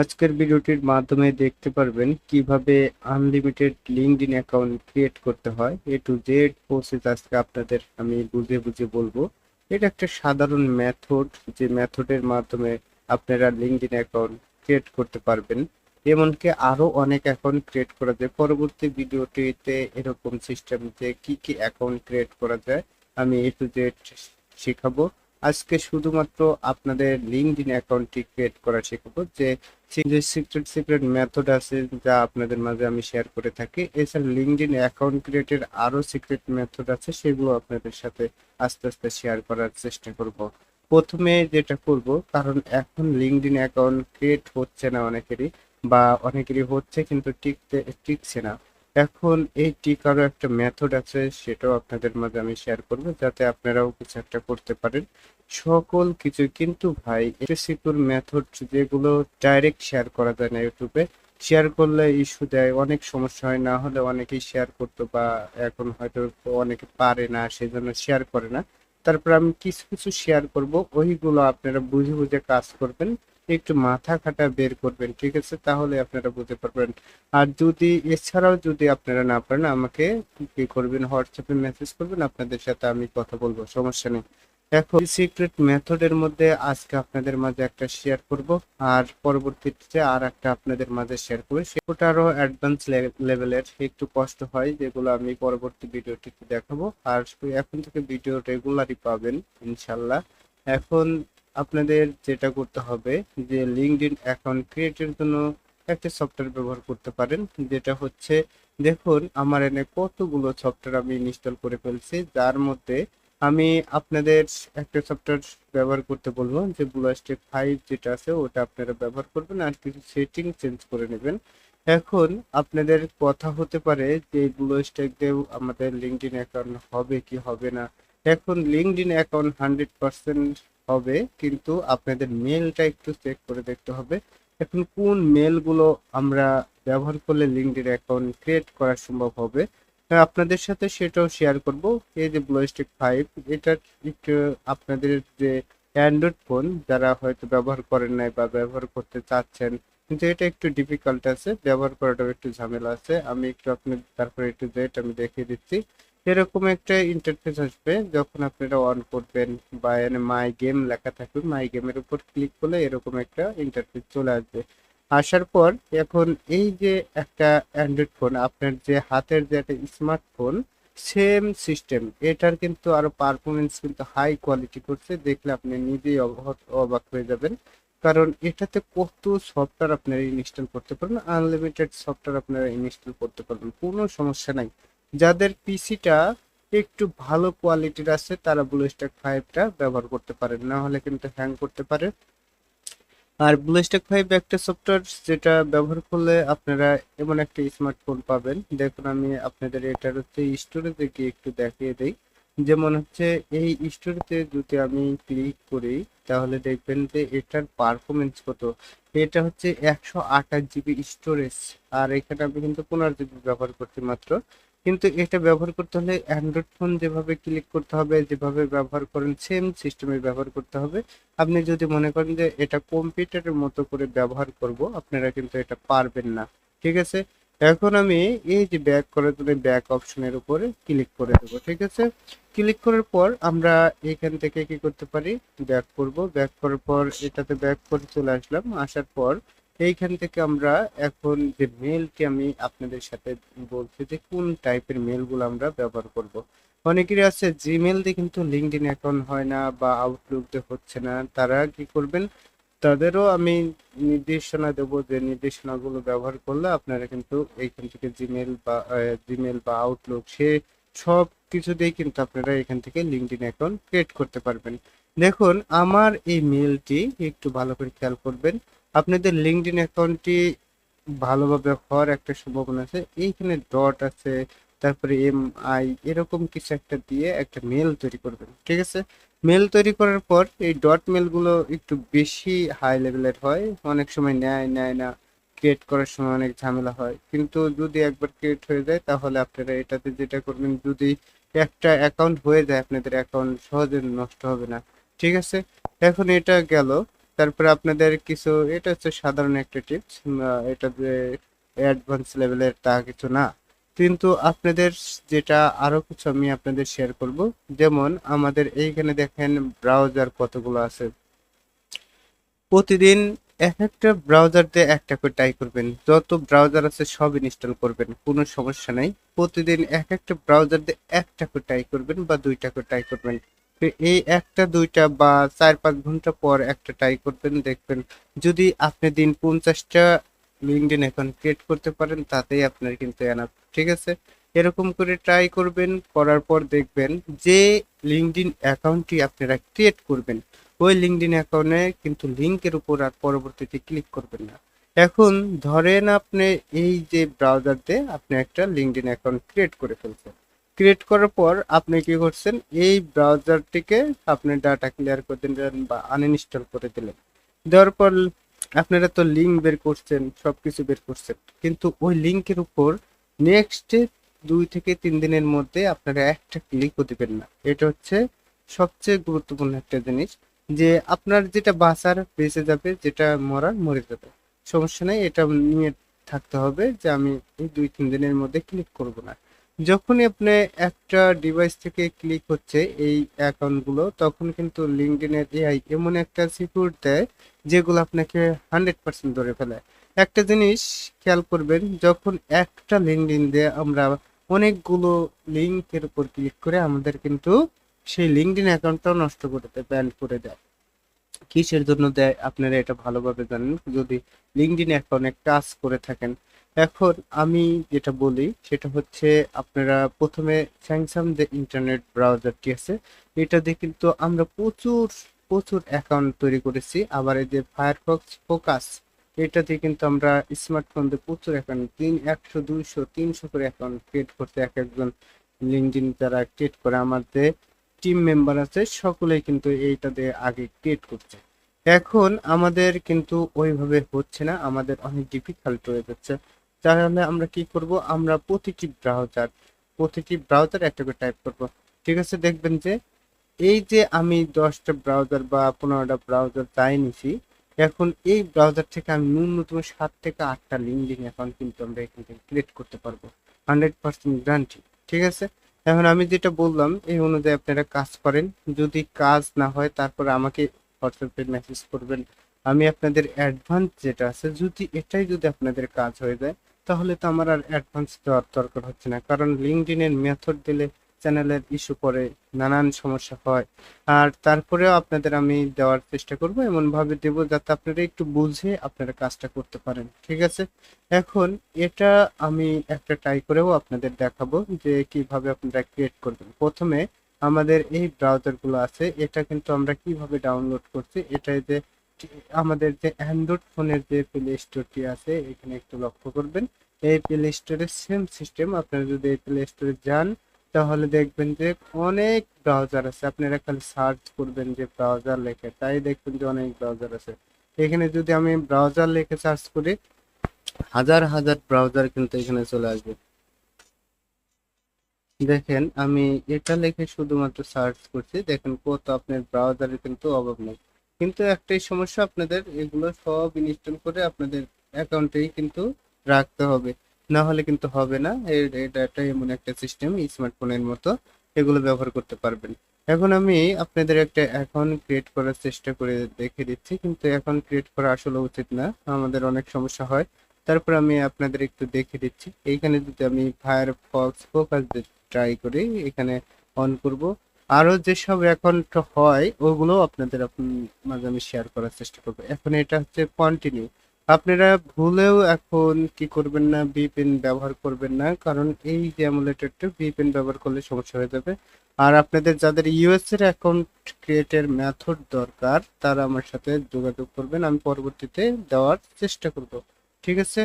আজকের ভিডিওটির মাধ্যমে দেখতে পারবেন কীভাবে আনলিমিটেড লিঙ্কডইন অ্যাকাউন্ট ক্রিয়েট করতে হয়। এ টু জেড প্রসেস আজকে আপনাদের আমি বুঝে বুঝে বলব। এটা একটা সাধারণ মেথড যে মেথডের মাধ্যমে আপনারা লিঙ্কডইন অ্যাকাউন্ট ক্রিয়েট করতে পারবেন। এমনকি আরও অনেক অ্যাকাউন্ট ক্রিয়েট করা যায়। পরবর্তী ভিডিওটিতে এরকম সিস্টেম যে কি কি অ্যাকাউন্ট ক্রিয়েট করা যায়, আমি এ টু জেড শেখাবো। আজকে শুধুমাত্র আপনাদের লিঙ্কডইন অ্যাকাউন্টটি ক্রিয়েট করা শেখাবো যে যে সিক্রেট সিক্রেট মেথড আছে যা আপনাদের মাঝে আমি শেয়ার করে থাকি। এছাড়া লিঙ্কডইন অ্যাকাউন্ট ক্রিয়েটের আরও সিক্রেট মেথড আছে, সেগুলো আপনাদের সাথে আস্তে আস্তে শেয়ার করার চেষ্টা করব। প্রথমে যেটা করব, কারণ এখন লিঙ্কডইন অ্যাকাউন্ট ক্রিয়েট হচ্ছে না অনেকেরই, বা অনেকেরই হচ্ছে কিন্তু টিকতে, টিকছে না। এখন এই টিকারও একটা মেথড আছে, সেটাও আপনাদের মাঝে আমি শেয়ার করব, যাতে আপনারাও কিছু একটা করতে পারেন। সকল কিছু কিন্তু ভাই এটা সিকিউর মেথড যেগুলো ডাইরেক্ট শেয়ার করা যায় না ইউটিউবে শেয়ার করলে ইস্যু দেয়, অনেক সমস্যা হয়, না হলে অনেকেই শেয়ার করতো বা এখন হয়তো অনেকে পারে না সেই জন্য শেয়ার করে না। তারপর আমি কিছু কিছু শেয়ার করব, ওইগুলো আপনারা বুঝে বুঝে কাজ করবেন। একটু মাথা খাটা বের করবেন, ঠিক আছে? তাহলে আপনারা বুঝতে পারবেন। আর যদি, এছাড়াও যদি আপনারা না পারেন, আমাকে কি করবেন, হোয়াটসঅ্যাপে মেসেজ করবেন, আপনাদের সাথে আমি কথা বলব, সমস্যা নেই। এখন সিক্রেট মেথডের মধ্যে আজকে আপনাদের মাঝে একটা শেয়ার করব, আর পরবর্তীতে আর একটা আপনাদের মাঝে শেয়ার করব। সেটা আরও অ্যাডভান্স লেভেলের একটু কষ্ট হয়, যেগুলো আমি পরবর্তী ভিডিওটিতে দেখাবো। আর এখন থেকে ভিডিও রেগুলারই পাবেন, ইনশাল্লাহ। এখন আপনাদের যেটা করতে হবে যে লিঙ্কডইন অ্যাকাউন্ট ক্রিয়েটের জন্য একটা সফটওয়্যার ব্যবহার করতে পারেন, যেটা হচ্ছে, দেখুন, আমার এনে কতগুলো সফটওয়্যার আমি ইনস্টল করে ফেলছি, যার মধ্যে আমি আপনাদের একটা সফটওয়্যার ব্যবহার করতে বলব, যে ব্লুস্টেক ফাইভ যেটা আছে, ওটা আপনারা ব্যবহার করবেন আর কিছু সেটিং চেঞ্জ করে নেবেন। এখন আপনাদের কথা হতে পারে যে ব্লুস্টেক দিয়েও আমাদের লিঙ্কড ইন অ্যাকাউন্ট হবে কি হবে না। এখন LinkedIn account hundred percent হবে, কিন্তু আপনাদের মেলটা একটু চেক করে দেখতে হবে। এখন কোন মেলগুলো আমরা ব্যবহার করলে লিঙ্কডইন অ্যাকাউন্ট ক্রিয়েট করা সম্ভব হবে আপনাদের সাথে সেটাও শেয়ার করব। এই যে ব্লুস্টিক ফাইভ এটা একটু আপনাদের যে অ্যান্ড্রয়েড ফোন যারা হয়তো ব্যবহার করেন নাই বা ব্যবহার করতে চাচ্ছেন, কিন্তু এটা একটু ডিফিকাল্ট আছে, ব্যবহার করাটাও একটু ঝামেলা আছে। আমি একটু আপনি তারপরে একটু ডেট আমি দেখিয়ে দিচ্ছি। এরকম একটা ইন্টারফেস আসবে যখন আপনারা অন করবেন বা এনে মাই গেম লেখা থাকবে। মাই গেমের উপর ক্লিক করলে এরকম একটা ইন্টারফেস চলে আসবে। আসার পর এখন এই যে একটা অ্যান্ড্রয়েড ফোন আপনার যে হাতের যে একটা স্মার্টফোন সেম সিস্টেম এটার কিন্তু আরও পারফরমেন্স কিন্তু হাই কোয়ালিটি করছে। দেখলে আপনি নিজেই অবাক হয়ে যাবেন। কারণ এটাতে কত সফটওয়্যার আপনারা ইনস্টল করতে পারবেন। আনলিমিটেড সফটওয়্যার আপনারা ইনস্টল করতে পারবেন। কোনো সমস্যা নাই। যাদের পিসিটা একটু ভালো কোয়ালিটির আছে, তারা ব্লু ব্লুস্ট্যাক ফাইভটা ব্যবহার করতে পারেন না হলে কিন্তু হ্যাং করতে পারে। আর ব্লু ব্লুস্ট্যাক ফাইভ একটা সফটওয়্যার যেটা ব্যবহার করলে আপনারা এমন একটা স্মার্টফোন পাবেন। দেখুন, আমি আপনাদের এটার হচ্ছে স্টোরেজে গিয়ে একটু দেখিয়ে দেই। যেমন হচ্ছে এই স্টোরেজে যদি আমি ক্লিক করি, তাহলে দেখবেন যে এটার পারফরমেন্স কত? এটা হচ্ছে একশো আঠাশ জিবি স্টোরেজ আর এখানে আমি কিন্তু পনেরো জিবি ব্যবহার করছি মাত্র। কিন্তু এটা ব্যবহার করতে হলে অ্যান্ড্রয়েড ফোন যেভাবে ক্লিক করতে হবে, যেভাবে ব্যবহার করেন সেম সিস্টেমে ব্যবহার করতে হবে। আপনি যদি মনে করেন যে এটা কম্পিউটারের মতো করে ব্যবহার করব, আপনারা কিন্তু এটা পারবেন না। ঠিক আছে? এখন আমি এই যে ব্যাক করার জন্য ব্যাক অপশনের উপরে ক্লিক করে দেবো, ঠিক আছে? ক্লিক করার পর আমরা এখান থেকে কি করতে পারি? ব্যাক করব। ব্যাক করার পর এটাতে ব্যাক করে চলে আসলাম। আসার পর এইখান থেকে আমরা এখন যে মেলটি আমি আপনাদের সাথে বলছি যে কোন টাইপের মেলগুলো আমরা ব্যবহার করব। অনেকেরই আছে জিমেল দিয়ে কিন্তু লিঙ্কডইন অ্যাকাউন্ট হয় না বা আউটলুক দিয়ে হচ্ছে না। তারা কি করবেন? তাদেরও আমি নির্দেশনা দেবো যে নির্দেশনাগুলো ব্যবহার করলে আপনারা কিন্তু এইখান থেকে জিমেল বা জিমেল বা আউটলুক সে সব কিছু দিয়ে কিন্তু আপনারা এখান থেকে লিঙ্কডইন অ্যাকাউন্ট ক্রিয়েট করতে পারবেন। দেখুন, আমার এই মেলটি একটু ভালো করে খেয়াল করবেন। আপনাদের লিঙ্কডইন অ্যাকাউন্টটি ভালোভাবে হওয়ার একটা সম্ভাবনা আছে। এইখানে ডট আছে, তারপরে এম আই এরকম কিছু একটা দিয়ে একটা মেল তৈরি করবেন, ঠিক আছে? মেল তৈরি করার পর এই ডট মেলগুলো একটু বেশি হাই লেভেলের হয়। অনেক সময় নেয় নেয় না ক্রিয়েট করার সময় অনেক ঝামেলা হয়। কিন্তু যদি একবার ক্রিয়েট হয়ে যায়, তাহলে আপনারা এটাতে যেটা করবেন, যদি একটা অ্যাকাউন্ট হয়ে যায়, আপনাদের অ্যাকাউন্ট সহজে নষ্ট হবে না, ঠিক আছে? এখন এটা গেল। তারপরে আপনাদের কিছু, এটা হচ্ছে সাধারণ একটা টিপস এটা যে অ্যাডভান্স লেভেলের তা কিছু না। কিন্তু আপনাদের যেটা আরও কিছু আমি আপনাদের শেয়ার করব, যেমন আমাদের এইখানে দেখেন ব্রাউজার কতগুলো আছে। প্রতিদিন এক একটা ব্রাউজার দিয়ে একটা করে ট্রাই করবেন, যত ব্রাউজার আছে সব ইনস্টল করবেন, কোনো সমস্যা নাই। প্রতিদিন এক একটা ব্রাউজার দিয়ে একটা করে ট্রাই করবেন বা দুইটা করে ট্রাই করবেন। তো এই একটা, দুইটা বা চার, পাঁচ ঘণ্টা পর একটা ট্রাই করবেন, দেখবেন যদি আপনি দিন পঞ্চাশটা লিঙ্কডিন অ্যাকাউন্ট ক্রিয়েট করতে পারেন, তাতেই আপনার কিন্তু এনাফ ঠিক আছে? এরকম করে ট্রাই করবেন, করার পর দেখবেন যে লিঙ্কডিন অ্যাকাউন্টটি আপনারা ক্রিয়েট করবেন, ওই লিঙ্কডিন অ্যাকাউন্টে কিন্তু লিঙ্কের উপর আর পরবর্তীতে ক্লিক করবেন না। এখন ধরেন আপনি এই যে ব্রাউজার দিয়ে আপনি একটা লিঙ্কডিন অ্যাকাউন্ট ক্রিয়েট করে ফেলছেন। ক্রিয়েট করার পর আপনি কি করছেন? এই ব্রাউজারটিকে আপনি ডাটা ক্লিয়ার করে দিলেন বা আনইনস্টল করে দিলেন। দেওয়ার পর আপনারা তো লিঙ্ক বের করছেন সব কিছু বের করছেন। কিন্তু ওই লিঙ্কের উপর নেক্সট দুই থেকে তিন দিনের মধ্যে আপনারা একটা ক্লিকও দিবেন না। এটা হচ্ছে সবচেয়ে গুরুত্বপূর্ণ একটা জিনিস যে আপনার যেটা বাঁচার বেঁচে যাবে, যেটা মরার মরে যাবে। সমস্যা নেই, এটা নিয়ে থাকতে হবে যে আমি এই দুই, তিন দিনের মধ্যে ক্লিক করব না। যখনই আপনি একটা ডিভাইস থেকে ক্লিক হচ্ছে এই অ্যাকাউন্টগুলো তখন কিন্তু লিঙ্কডিনের এআই এমন একটা সিকিউর দেয় যেগুলো আপনাকে হান্ড্রেড পার্সেন্ট ধরে ফেলে। একটা জিনিস খেয়াল করবেন, যখন একটা লিঙ্কডিন দিয়ে আমরা অনেকগুলো লিঙ্কের উপর ক্লিক করে আমাদের কিন্তু সেই লিঙ্কডিন অ্যাকাউন্টটাও নষ্ট করে দেয় ব্যান করে দেয়। কিসের জন্য দেয়? আপনারা এটা ভালোভাবে জানেন। যদি লিঙ্কডিন অ্যাকাউন্টে কাজ করে থাকেন এখন আমি যেটা বলি, সেটা হচ্ছে আপনারা প্রথমে স্যামসাং যে ইন্টারনেট ব্রাউজারটি আছে, এটা দিয়ে কিন্তু আমরা প্রচুর প্রচুর অ্যাকাউন্ট তৈরি করেছি। আবার এই যে ফায়ারফক্স ফোকাস এটা দিয়ে কিন্তু আমরা স্মার্টফোন দিয়ে প্রচুর অ্যাকাউন্ট তিন, একশো, দুইশো, তিনশো করে অ্যাকাউন্ট ক্রিয়েট করতে এক একজন লিঙ্কডিন যারা ক্রিয়েট করে আমাদের টিম মেম্বার আছে, সকলেই কিন্তু এইটা দিয়ে আগে ক্রিয়েট করছে। এখন আমাদের কিন্তু ওইভাবে হচ্ছে না, আমাদের অনেক ডিফিকাল্ট হয়ে যাচ্ছে। তাহলে আমরা কি করব? আমরা প্রতিটি ব্রাউজার প্রতিটি ব্রাউজার একটা করে টাইপ করব। ঠিক আছে? দেখবেন যে এই যে আমি দশটা ব্রাউজার বা পনেরোটা ব্রাউজার তাই নিছি, এখন এই ব্রাউজার থেকে আমি ন্যূনতম সাত থেকে আটটা লিঙ্কডিন অ্যাকাউন্ট কিন্তু আমরা এখান থেকে ক্রিয়েট করতে পারব। হান্ড্রেড পার্সেন্ট গ্যারান্টি ঠিক আছে? এখন আমি যেটা বললাম, এই অনুযায়ী আপনারা কাজ করেন। যদি কাজ না হয়, তারপরে আমাকে হোয়াটসঅ্যাপে মেসেজ করবেন। আমি আপনাদের অ্যাডভান্স যেটা আছে, যদি এটাই যদি আপনাদের কাজ হয়ে যায় তাহলে তো আমার আর অ্যাডভান্স দেওয়ার দরকার হচ্ছে না। কারণ লিঙ্কডিনের মেথড দিলে চ্যানেলের ইস্যু করে নানান সমস্যা হয়। আর তারপরেও আপনাদের আমি দেওয়ার চেষ্টা করব এমন ভাবে দেব যাতে আপনারা একটু বুঝে আপনারা কাজটা করতে পারেন, ঠিক আছে? এখন এটা আমি একটা ট্রাই করেও আপনাদের দেখাবো যে কীভাবে আপনারা ক্রিয়েট করবেন। প্রথমে আমাদের এই ব্রাউজারগুলো আছে, এটা কিন্তু আমরা কীভাবে ডাউনলোড করছি, এটাই যে আমাদের যে অ্যান্ড্রয়েড ফোনের যে প্লে স্টোরটি আছে, এখানে একটু লক্ষ্য করবেন। এই প্লে স্টোরের সেম সিস্টেম আপনারা যদি এই প্লে স্টোরে যান, তাহলে দেখবেন যে অনেক ব্রাউজার আছে। আপনারা খালি সার্চ করবেন যে ব্রাউজার লেখে, তাই দেখবেন যে অনেক ব্রাউজার আছে। এখানে যদি আমি ব্রাউজার লেখে সার্চ করি, হাজার হাজার ব্রাউজার কিন্তু এখানে চলে আসবে। দেখেন, আমি এটা লিখে শুধুমাত্র সার্চ করছি। দেখেন কত আপনার ব্রাউজারে কিন্তু অভাব নেই। কিন্তু একটাই সমস্যা আপনাদের, এগুলো সব ইনস্টল করে আপনাদের অ্যাকাউন্টেই কিন্তু রাখতে হবে। না হলে কিন্তু হবে না এটা এমন একটা সিস্টেম স্মার্টফোনের মতো, এগুলো ব্যবহার করতে পারবেন। এখন আমি আপনাদের একটা অ্যাকাউন্ট ক্রিয়েট করার চেষ্টা করে দেখে দিচ্ছি, কিন্তু অ্যাকাউন্ট ক্রিয়েট করা আসলে উচিত না, আমাদের অনেক সমস্যা হয়। তারপর আমি আপনাদের একটু দেখে দিচ্ছি। এইখানে যদি আমি ফায়ার ফক্স ফোকাস ট্রাই করি এখানে অন করব। আরও যেসব অ্যাকাউন্ট হয়, ওগুলো আপনাদের মাঝে আমি শেয়ার করার চেষ্টা করব এখন এটা হচ্ছে কন্টিনিউ আপনারা ভুলেও এখন কি করবেন না ভিপিএন ব্যবহার করবেন না, কারণ এই যে অ্যামুলেটরটা ভিপিএন ব্যবহার করলে সমস্যা হয়ে যাবে। আর আপনাদের যাদের ইউএস এর অ্যাকাউন্ট ক্রিয়েটের মেথড দরকার, তারা আমার সাথে যোগাযোগ করবেন। আমি পরবর্তীতে দেওয়ার চেষ্টা করব। ঠিক আছে?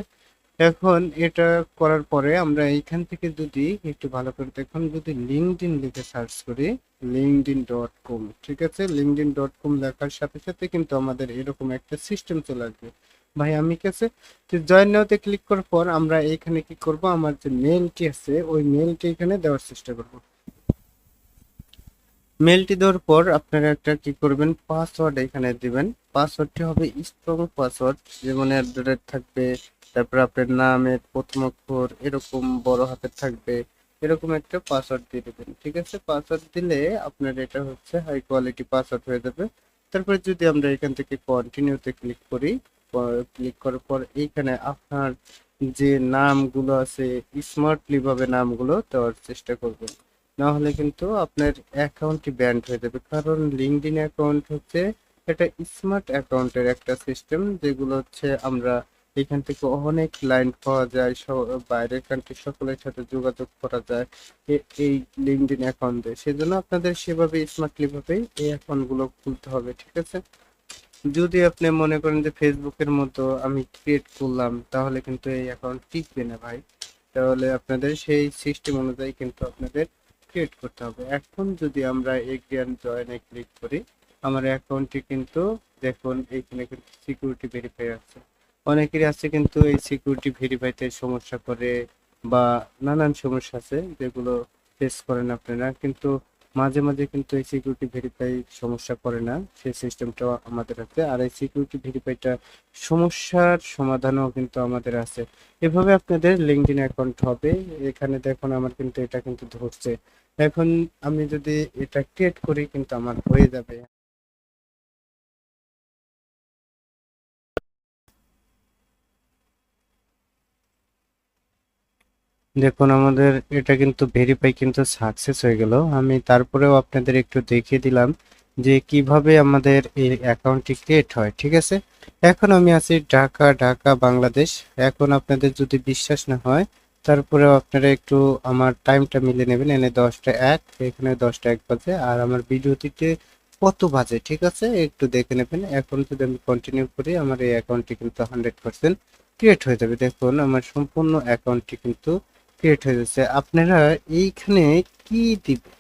এখন এটা করার পরে আমরা এইখান থেকে যদি একটু ভালো করে দেখুন, যদি লিঙ্কডিন লিখে সার্চ করি লিঙ্কডিন ডট কম ঠিক আছে? লিঙ্কডিন ডট কম লেখার সাথে সাথে কিন্তু আমাদের এরকম একটা সিস্টেম চলে আসবে। ভাই, আমি কাছে তো জয়েন নাওতে ক্লিক করার পর আমরা এখানে কি করব? আমার যে মেলটি আছে, ওই মেলটি এখানে দেওয়ার চেষ্টা করব। মেলটি দেওয়ার পর আপনারা একটা কি করবেন? পাসওয়ার্ড এখানে দিবেন। পাসওয়ার্ডটি হবে স্ট্রং পাসওয়ার্ড যেমন অ্যাট থাকবে তারপর আপনার নামের প্রথম অক্ষর এরকম বড় হাতের থাকবে, এরকম একটা পাসওয়ার্ড দিয়ে দেবেন, ঠিক আছে? পাসওয়ার্ড দিলে আপনার এটা হচ্ছে হাই কোয়ালিটি পাসওয়ার্ড হয়ে যাবে। তারপরে যদি আমরা এখান থেকে কন্টিনিউতে ক্লিক করি ক্লিক করার পর এইখানে আপনার যে নামগুলো আছে স্মার্টলি ভাবে নামগুলো দেওয়ার চেষ্টা করবেন। না হলে কিন্তু আপনার অ্যাকাউন্টটি ব্যান্ড হয়ে যাবে। কারণ লিঙ্কডিন অ্যাকাউন্ট হচ্ছে এটা স্মার্ট অ্যাকাউন্টের একটা সিস্টেম যেগুলো হচ্ছে আমরা এখান থেকে অনেক লাইন পাওয়া যায় বাইরের কান্ট্রি সকলের সাথে যোগাযোগ করা যায় এই লিঙ্কডিন অ্যাকাউন্টে সেজন্য আপনাদের সেভাবে স্মার্টলি ভাবে এই অ্যাকাউন্টগুলো খুলতে হবে, ঠিক আছে? যদি আপনি মনে করেন যে ফেসবুকের মতো আমি ক্রিয়েট করলাম, তাহলে কিন্তু এই অ্যাকাউন্ট টিকবে না ভাই। তাহলে আপনাদের সেই সিস্টেম অনুযায়ী কিন্তু আপনাদের ক্রিয়েট করতে হবে। এখন যদি আমরা এগ্রিয়ান জয়েনে ক্লিক করি, আমার অ্যাকাউন্টটি কিন্তু দেখুন এইখানে কিন্তু সিকিউরিটি ভেরিফাই আছে। অনেকেরই আছে কিন্তু এই সিকিউরিটি ভেরিফাইতে সমস্যা করে বা নানান সমস্যা আছে যেগুলো ফেস করেন আপনারা। কিন্তু মাঝে মাঝে কিন্তু এই সিকিউরিটি ভেরিফাই সমস্যা করে না, সেই সিস্টেমটা আমাদের আছে আর এই সিকিউরিটি ভেরিফাইটা সমস্যার সমাধানও কিন্তু আমাদের আছে। এভাবে আপনাদের লিঙ্কডিন অ্যাকাউন্ট হবে। এখানে দেখুন আমার কিন্তু এটা কিন্তু ধরছে। এখন আমি যদি এটা ক্রিয়েট করি কিন্তু আমার হয়ে যাবে। দেখুন, আমাদের এটা কিন্তু ভেরিফাই কিন্তু সাকসেস হয়ে গেল। আমি তারপরেও আপনাদের একটু দেখিয়ে দিলাম যে কীভাবে আমাদের এই অ্যাকাউন্টটি ক্রিয়েট হয়, ঠিক আছে? এখন আমি আছি ঢাকা ঢাকা, বাংলাদেশ। এখন আপনাদের যদি বিশ্বাস না হয়, তারপরেও আপনারা একটু আমার টাইমটা মিলে নেবেন। এনে দশটা এক, এখানে দশটা এক বাজে, আর আমার ভিডিওটিতে কত বাজে, ঠিক আছে? একটু দেখে নেবেন। এখন যদি আমি কন্টিনিউ করি, আমার এই অ্যাকাউন্টটি কিন্তু হান্ড্রেড পার্সেন্ট ক্রিয়েট হয়ে যাবে। দেখুন, আমার সম্পূর্ণ অ্যাকাউন্টটি কিন্তু ক্রিয়েট হয়ে যাচ্ছে। আপনারা এইখানে কি দিবেন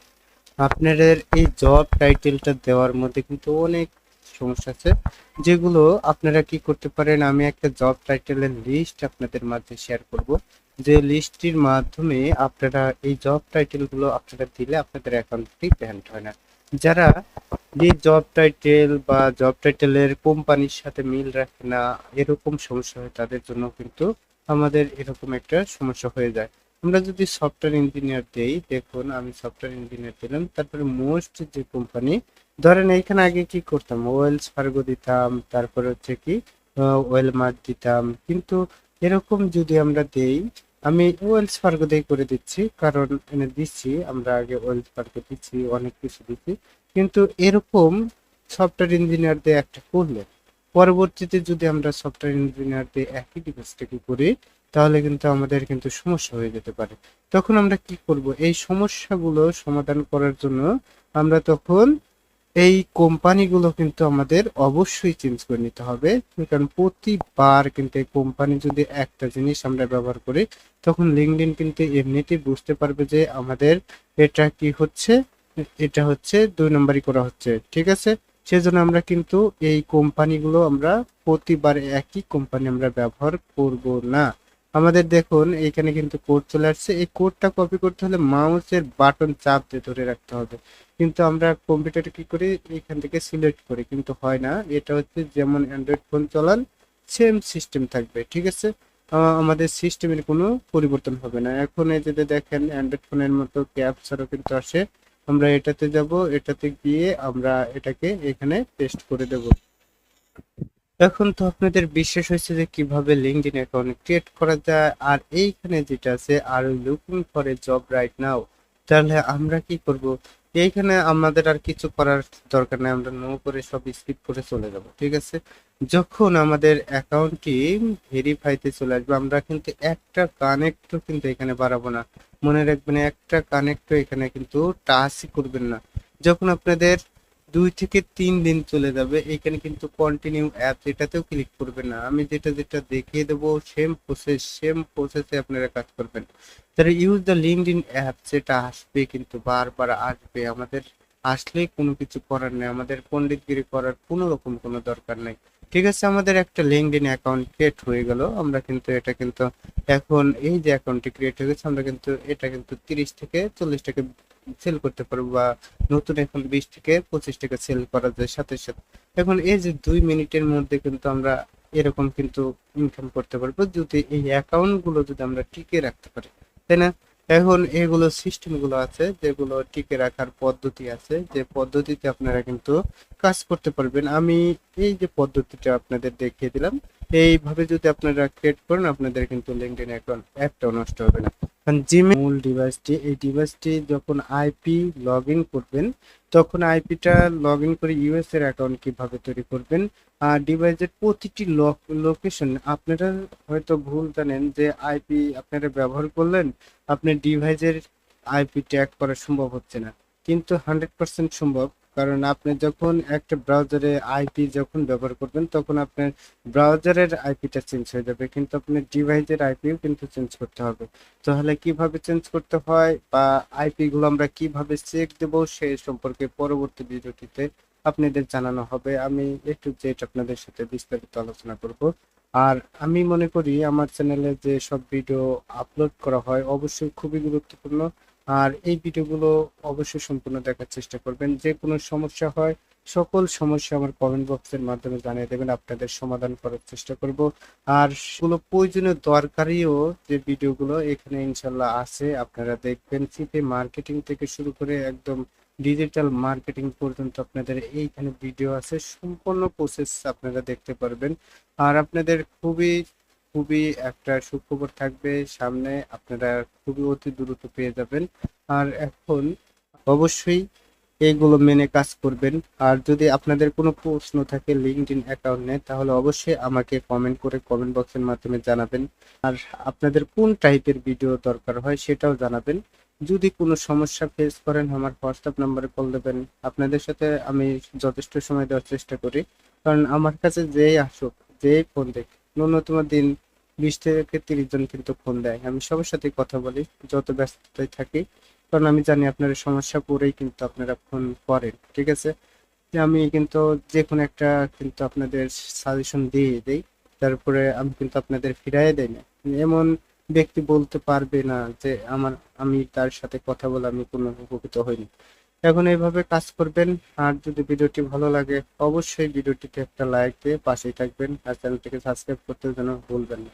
আপনাদের এই জব টাইটেলটা দেওয়ার মধ্যে কিন্তু অনেক সমস্যা আছে, যেগুলো আপনারা কি করতে পারেন, আমি একটা জব টাইটেলের লিস্ট আপনাদের মাঝে শেয়ার করব। যে লিস্টটির মাধ্যমে আপনারা এই জব টাইটেলগুলো আপনারা দিলে আপনাদের অ্যাকাউন্টটি ব্যান্ড হয় না। যারা যে জব টাইটেল বা জব টাইটেলের কোম্পানির সাথে মিল রাখে না, এরকম সমস্যা হয়, তাদের জন্য কিন্তু আমাদের এরকম একটা সমস্যা হয়ে যায়। আমরা যদি সফটওয়্যার ইঞ্জিনিয়ার দেই, দেখুন আমি সফটওয়্যার ইঞ্জিনিয়ার দিলাম, তারপরে মোস্ট যে কোম্পানি ধরেন এইখানে আগে কি করতাম? ওয়েলস ফার্গো দিতাম, তারপরে হচ্ছে কি ওয়েল মার্ট দিতাম। কিন্তু এরকম যদি আমরা দেই, আমি ওয়েলস ফার্গো দিয়ে করে দিচ্ছি, কারণ এনে দিচ্ছি, আমরা আগে ওয়েলস ফার্গো দিচ্ছি, অনেক কিছু দিচ্ছি। কিন্তু এরকম সফটওয়্যার ইঞ্জিনিয়ার দিয়ে একটা করলে, পরবর্তীতে যদি আমরা সফটওয়্যার ইঞ্জিনিয়ার দিয়ে একই ডিভাইসটাকে করি তাহলে কিন্তু আমাদের কিন্তু সমস্যা হয়ে যেতে পারে। তখন আমরা কি করব? এই সমস্যাগুলো সমাধান করার জন্য আমরা তখন এই কোম্পানিগুলো কিন্তু আমাদের অবশ্যই চেঞ্জ করে নিতে হবে। কারণ প্রতিবার কিন্তু এই কোম্পানি যদি একটা জিনিস আমরা ব্যবহার করি, তখন লিঙ্কডিন কিন্তু এমনিতেই বুঝতে পারবে যে আমাদের এটা কি হচ্ছে, এটা হচ্ছে দুই নম্বরই করা হচ্ছে, ঠিক আছে? সেজন্য আমরা কিন্তু এই কোম্পানিগুলো আমরা প্রতিবার একই কোম্পানি আমরা ব্যবহার করব না। আমাদের দেখুন এখানে কিন্তু কোড চলে আসছে। এই কোডটা কপি করতে হলে মাউসের বাটন চাপ দিয়ে ধরে রাখতে হবে। কিন্তু আমরা কম্পিউটারে কি করি? এখান থেকে সিলেক্ট করি। কিন্তু হয় না। এটা হচ্ছে যেমন অ্যান্ড্রয়েড ফোন চলান সেম সিস্টেম থাকবে। ঠিক আছে? আমাদের সিস্টেমের কোনো পরিবর্তন হবে না। এখন এই যদি দেখেন অ্যান্ড্রয়েড ফোনের মতো ক্যাপচারও কিন্তু আসে। আমরা এটাতে যাব, এটাতে গিয়ে আমরা এটাকে এখানে পেস্ট করে দেব। এখন তো আপনাদের বিশ্বাস হয়েছে যে কীভাবে লিঙ্কডিন অ্যাকাউন্ট ক্রিয়েট করা যায়, আর এইখানে যেটা আছে আর looking for a job right now তাহলে আমরা কি করব? এইখানে আমাদের আর কিছু করার দরকার নেই, আমরা নো করে সব স্কিপ করে চলে যাব, ঠিক আছে? যখন আমাদের অ্যাকাউন্টটি ভেরিফাইতে চলে আসবে, আমরা কিন্তু একটা কানেক্টও কিন্তু এখানে বাড়াবো না। মনে রাখবেন, একটা কানেক্টও এখানে কিন্তু টাচই করবেন না। যখন আপনাদের দুই থেকে তিন দিন চলে যাবে। এখানে কিন্তু কন্টিনিউ অ্যাপ এটাতেও ক্লিক করবেন না। আমি যেটা যেটা দেখিয়ে দেবো সেম প্রসেস সেম প্রসেসে আপনারা কাজ করবেন। তাহলে use the LinkedIn app যেটা আসবে কিন্তু বারবার আসবে। আমাদের আসলেই কোনো কিছু করার নেই। আমাদের পণ্ডিতগিরি করার কোনো রকম কোনো দরকার নেই। ঠিক আছে, আমাদের একটা লিঙ্কড ইন অ্যাকাউন্ট ক্রিয়েট হয়ে গেল। আমরা কিন্তু এটা কিন্তু এখন, এই যে অ্যাকাউন্টটি ক্রিয়েট হয়ে গেছে, আমরা কিন্তু, এটা কিন্তু তিরিশ থেকে চল্লিশ টাকা সেল করতে পারব বা নতুন এখন বিশ থেকে পঁচিশ টাকা সেল করা যায় সাথে সাথে। এখন এই যে দুই মিনিটের মধ্যে কিন্তু আমরা এরকম কিন্তু ইনকাম করতে পারব যদি এই অ্যাকাউন্টগুলো যদি আমরা টিকে রাখতে পারি, তাই না? এখন এগুলো সিস্টেমগুলো আছে যেগুলো টিকে রাখার পদ্ধতি আছে, যে পদ্ধতিতে আপনারা কিন্তু কাজ করতে পারবেন। আমি এই যে পদ্ধতিটা আপনাদের দেখিয়ে দিলাম, এইভাবে যদি আপনারা ক্রিয়েট করেন, আপনাদের কিন্তু লিঙ্কডিন অ্যাকাউন্ট অ্যাপটাও নষ্ট হবে না। জিমেল মূল ডিভাইসটি এই ডিভাইসটি যখন আইপি লগ ইন করবেন, তখন আইপিটা লগ ইন করে ইউএস এর অ্যাকাউন্ট কীভাবে তৈরি করবেন? আর ডিভাইসের প্রতিটি লোকেশন আপনারা হয়তো ভুল জানেন যে আইপি আপনারা ব্যবহার করলেন আপনার ডিভাইসের আইপি ট্যাগ করা সম্ভব হচ্ছে না। কিন্তু হান্ড্রেড পার্সেন্ট সম্ভব। কারণ আপনি যখন একটা ব্রাউজারে আইপি যখন ব্যবহার করবেন, তখন আপনার ব্রাউজারের আইপিটা চেঞ্জ হয়ে যাবে। কিন্তু আপনার ডিভাইসের আইপিও কিন্তু চেঞ্জ করতে হবে। তাহলে কীভাবে চেঞ্জ করতে হয় বা আইপি গুলো আমরা কীভাবে চেক দেব, সে সম্পর্কে পরবর্তী ভিডিওটিতে আপনাদের জানানো হবে। আমি একটু জেট আপনাদের সাথে বিস্তারিত আলোচনা করব। আর আমি মনে করি, আমার চ্যানেলে যে সব ভিডিও আপলোড করা হয়, অবশ্যই খুবই গুরুত্বপূর্ণ। আর এই ভিডিওগুলো অবশ্যই সম্পূর্ণ দেখার চেষ্টা করবেন। যে কোনো সমস্যা হয়, সকল সমস্যা আমার কমেন্ট বক্সের মাধ্যমে জানিয়ে দেবেন, আপনাদের সমাধান করার চেষ্টা করব। আর সেগুলো প্রয়োজনীয় দরকারিও যে ভিডিওগুলো এখানে ইনশাল্লাহ আছে, আপনারা দেখবেন সিপে মার্কেটিং থেকে শুরু করে একদম ডিজিটাল মার্কেটিং পর্যন্ত আপনাদের এইখানে ভিডিও আছে। সম্পূর্ণ প্রসেস আপনারা দেখতে পারবেন। আর আপনাদের খুবই খুবই একটা সুখবর থাকবে। সামনে আপনারা খুবই অতি দ্রুত পেয়ে যাবেন। আর এখন অবশ্যই এগুলো মেনে কাজ করবেন। আর যদি আপনাদের কোনো প্রশ্ন থাকে লিঙ্কড ইন অ্যাকাউন্টে তাহলে অবশ্যই আমাকে কমেন্ট করে কমেন্ট বক্সের মাধ্যমে জানাবেন। আর আপনাদের কোন টাইপের ভিডিও দরকার হয় সেটাও জানাবেন। যদি কোনো সমস্যা ফেস করেন, আমার হোয়াটসঅ্যাপ নাম্বারে কল দেবেন। আপনাদের সাথে আমি যথেষ্ট সময় দেওয়ার চেষ্টা করি। কারণ আমার কাছে যেই আসুক, যেই ফোন দেখ ন্যূনতম দিন বিশ থেকে তিরিশ জন কিন্তু ফোন দেয়। আমি সবার সাথে কথা বলি, যত ব্যস্ততায় থাকি, কারণ আমি জানি আপনার সমস্যা পড়েই কিন্তু আপনারা ফোন করেন, ঠিক আছে? আমি কিন্তু যে কোনো একটা কিন্তু আপনাদের সাজেশন দিয়ে দেই, তারপরে আমি কিন্তু আপনাদের ফিরাই দেই না। এমন ব্যক্তি বলতে পারবে না যে আমার, আমি তার সাথে কথা বলে আমি কোনো উপকৃত হইনি এখন এইভাবে কাজ করবেন, আর যদি ভিডিওটি ভালো লাগে, অবশ্যই ভিডিওটিতে একটা লাইক দিয়ে পাশেই থাকবেন, আর চ্যানেলটিকে সাবস্ক্রাইব করতে যেন ভুলবেন না।